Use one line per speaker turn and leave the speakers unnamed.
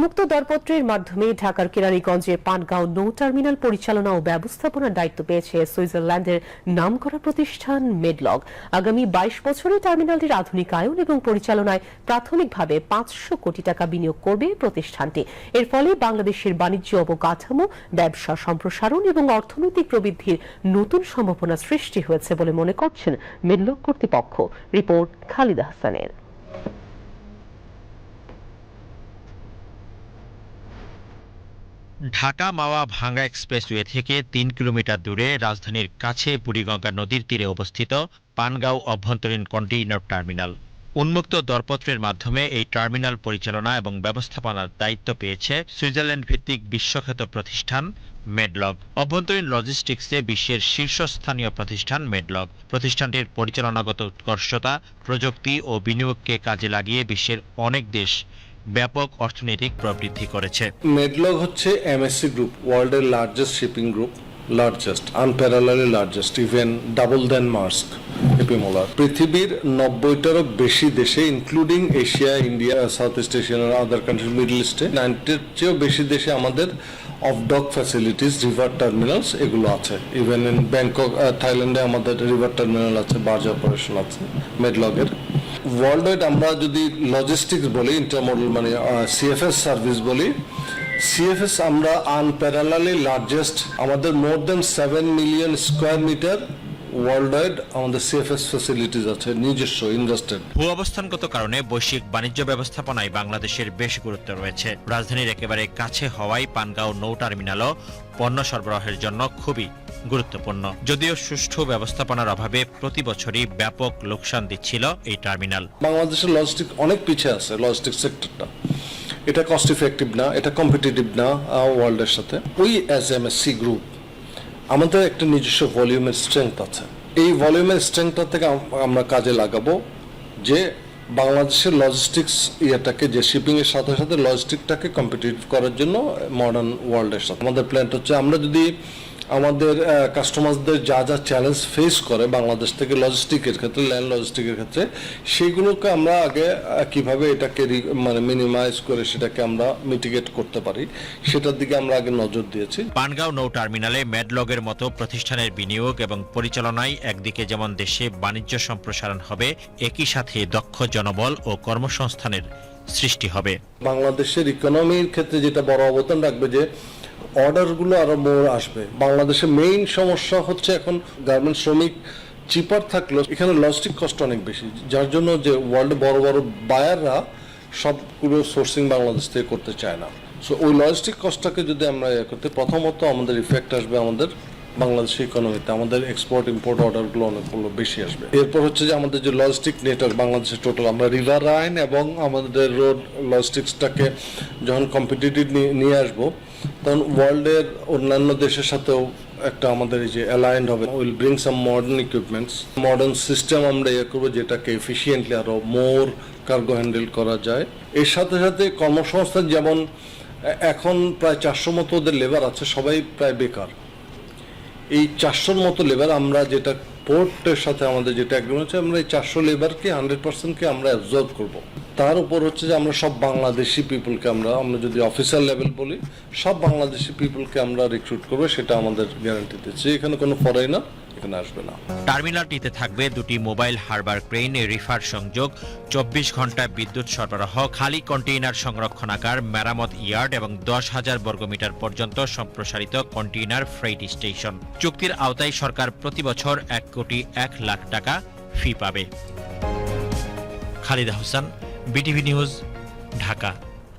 উন্মুক্ত দরপত্রের মাধ্যমে ঢাকার কেরানীগঞ্জে পানগাঁও নৌ টার্মিনাল পরিচালনা ও ব্যবস্থাপনার দায়িত্ব পেয়েছে সুইজারল্যান্ডের নামকরা প্রতিষ্ঠান মেডলগ। আগামী বাইশ বছরে টার্মিনালটির আধুনিকায়ন এবং পরিচালনায় প্রাথমিকভাবে পাঁচশো কোটি টাকা বিনিয়োগ করবে প্রতিষ্ঠানটি। এর ফলে বাংলাদেশের বাণিজ্য অবকাঠামো, ব্যবসা সম্প্রসারণ এবং অর্থনৈতিক প্রবৃদ্ধির নতুন সম্ভাবনা সৃষ্টি হয়েছে বলে মনে করছেন মেডলগ কর্তৃপক্ষ। রিপোর্ট খালিদ হাসানের।
ঢাকা মাওয়া ভাঙ্গা এক্সপ্রেসওয়ে থেকে তিন কিলোমিটার দূরে রাজধানীর কাছে বুড়িগঙ্গা নদীর তীরে অবস্থিত পানগাঁও অভ্যন্তরীণ কন্টেইনার টার্মিনাল। উন্মুক্ত দরপত্রের মাধ্যমে এই টার্মিনাল পরিচালনা এবং ব্যবস্থাপনার দায়িত্ব পেয়েছে সুইজারল্যান্ড ভিত্তিক বিশ্বখ্যাত প্রতিষ্ঠান মেডলগ। অভ্যন্তরীণ লজিস্টিক্সে বিশ্বের শীর্ষস্থানীয় প্রতিষ্ঠান মেডলগ। প্রতিষ্ঠানটির পরিচালনাগত উৎকর্ষতা, প্রযুক্তি ও বিনিয়োগকে কাজে লাগিয়ে বিশ্বের অনেক দেশ ব্যাপক অর্থনৈতিক প্রবৃদ্ধি করেছে।
মেডলগ হচ্ছে এমএসসি গ্রুপ ওয়ার্ল্ডের largest shipping group largest unparalleled largest even double then Maersk পৃথিবীর নব্বইটারও বেশি দেশে including Asia India South East Asian other country middle ইস্টে নাইনটির চেয়েও বেশি দেশে আমাদের off dock facilities river terminals এগুলো আছে। ইভেন ইন ব্যাংকক থাইল্যান্ডে আমাদের রিভার টার্মিনাল আছে বার্জ অপারেশন আছে মেডলগের ওয়ার্ল্ড ওয়াইড আমরা যদি লজিস্টিক্স বলি ইন্টারমোডাল মানে সিএফএস সার্ভিস বলি সিএফএস আমরা আনপ্যারালালি লার্জেস্ট আমাদের more than seven million square metre world wide আমাদের সিএফএস ফ্যাসিলিটিস আছে নিজস্ব ইনভেস্টেড
ভূ অবস্থানগত কারণে বৈশ্বিক বাণিজ্য ব্যবস্থাপনায় বাংলাদেশের বেশ গুরুত্ব রয়েছে। রাজধানীর একেবারে কাছে হওয়ায় পানগাঁও নৌ টার্মিনালও পণ্য সরবরাহের জন্য খুবই গুরুত্বপূর্ণ। যদিও সুষ্ঠু ব্যবস্থাপনার অভাবে প্রতি বছরই ব্যাপক লোকসান দিচ্ছিল এই টার্মিনাল।
বাংলাদেশের লজিস্টিক অনেক পিছিয়ে আছে লজিস্টিক সেক্টরটা এটা কস্ট ইফেক্টিভ না এটা কম্পিটিটিভ না ওয়ার্ল্ডের সাথে। ওই as M S C group আমাদের একটা নিজস্ব ভলিউমের স্ট্রেংথ আছে। এই ভলিউমের স্ট্রেংথটা থেকে আমরা কাজে লাগাবো যে বাংলাদেশের লজিস্টিক্স ইয়েটাকে, যে শিপিংয়ের সাথে সাথে লজিস্টিকটাকে কম্পিটিটিভ করার জন্য মডার্ন ওয়ার্ল্ডের সাথে। আমাদের প্ল্যান্ট হচ্ছে আমরা যদি আমাদের কাস্টমারদের যা যা চ্যালেঞ্জ ফেস করে বাংলাদেশ থেকে লজিস্টিকের ক্ষেত্রে ল্যান্ড লজিস্টিকের ক্ষেত্রে সেইগুলোকে আমরা আগে কীভাবে এটাকে মানে মিনিমাইজ করে সেটাকে আমরা মিটিগেট করতে পারি সেটার দিকে আমরা আগে নজর দিয়েছি।
পানগাঁও নৌ টার্মিনালে ম্যাডলগের মতো প্রতিষ্ঠানের বিনিয়োগ এবং পরিচালনায় একদিকে যেমন দেশে বাণিজ্য সম্প্রসারণ হবে একই সাথে দক্ষ জনবল ও কর্মসংস্থানের সৃষ্টি হবে।
বাংলাদেশের ইকোনমির ক্ষেত্রে যেটা বড় অবদান রাখবে যে অর্ডারগুলো আরও মোর আসবে। বাংলাদেশে মেইন সমস্যা হচ্ছে এখন গার্মেন্ট শ্রমিক চিপার থাকলেও এখানে লজিস্টিক কষ্ট অনেক বেশি, যার জন্য যে ওয়ার্ল্ডে বড় বড় বায়াররা সবগুলো সোর্সিং বাংলাদেশ থেকে করতে চায় না। সো ওই লজিস্টিক কস্টটাকে যদি আমরা ইয়ে করতে, প্রথমত আমাদের ইফেক্ট আসবে আমাদের বাংলাদেশের ইকোনমিতে আমাদের এক্সপোর্ট ইম্পোর্ট অর্ডারগুলো অনেকগুলো বেশি আসবে। এরপর হচ্ছে যে আমাদের যে লজিস্টিক নেটওয়ার্ক বাংলাদেশের টোটাল আমরা রিভার লাইন এবং আমাদের রোড লজিস্টিক্সটাকে যখন কম্পিটিটিভ নিয়ে আসব, তখন ওয়ার্ল্ডের অন্যান্য দেশের সাথেও একটা আমাদের এই যে অ্যালাইন্ড হবে। Will bring some modern equipments modern system আমরা ইয়ে করব, যেটাকে এফিসিয়েন্টলি আরও মোর কার্গো হ্যান্ডেল করা যায়। এর সাথে সাথে কর্মসংস্থান, যেমন এখন প্রায় চারশো মতো ওদের লেবার আছে, সবাই প্রায় বেকার। এই চারশোর মতো লেবার আমরা যেটা পোর্টের সাথে আমাদের যেটা অ্যাগ্রিমেন্ট আছে আমরা এই চারশো লেবারকে হান্ড্রেড পার্সেন্টকে আমরা অ্যাবজর্ভ করব। তার উপর হচ্ছে যে আমরা সব বাংলাদেশি পিপুলকে আমরা আমরা যদি অফিসার লেভেল বলি, সব বাংলাদেশি পিপুলকে আমরা রিক্রুট করব, সেটা আমাদের গ্যারান্টি দিচ্ছে এখানে কোনো ফরেনার আসবে না।
টার্মিনালটিতে থাকবে দুটি মোবাইল হারবার ক্রেন রিফার সংযোগ, চব্বিশ ঘণ্টা বিদ্যুৎ সরবরাহ, খালি কন্টেইনার সংরক্ষণাগার, মেরামত ইয়ার্ড এবং দশ হাজার বর্গমিটার পর্যন্ত সম্প্রসারিত কন্টেইনার ফ্রেইট স্টেশন। চুক্তির আওতায় সরকার প্রতি বছর এক কোটি এক লাখ টাকা ফি পাবে। Khalida Hossain, BTV news, Dhaka.